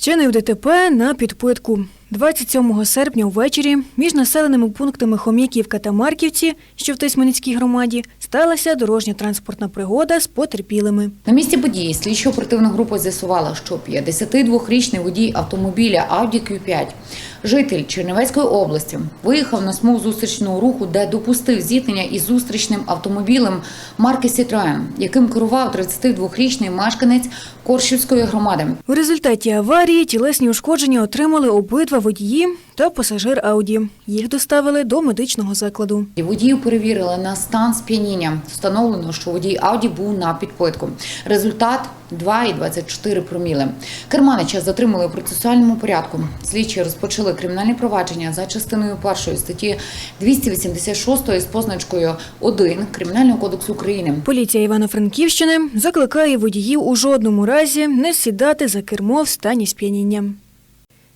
Вчинив ДТП на підпитку. 27 серпня ввечері між населеними пунктами Хом'яківка та Марківці, що в Тисменницькій громаді, сталася дорожньо-транспортна пригода з потерпілими. На місці події слідчо-оперативна група з'ясувала, що 52-річний водій автомобіля Audi Q5, житель Чернівецької області, виїхав на смуг зустрічного руху, де допустив зіткнення із зустрічним автомобілем марки Citroen, яким керував 32-річний мешканець Коршівської громади. У результаті аварії тілесні ушкодження отримали обидва водії та пасажир Ауді. Їх доставили до медичного закладу. Водію перевірили на стан сп'яніння. Встановлено, що водій Ауді був на підпитку. Результат 2,24 проміли. Керманича затримали у процесуальному порядку. Слідчі розпочали кримінальне провадження за частиною першої статті 286 з позначкою 1 Кримінального кодексу України. Поліція Івано-Франківщини закликає водіїв у жодному разі не сідати за кермо в стані сп'яніння.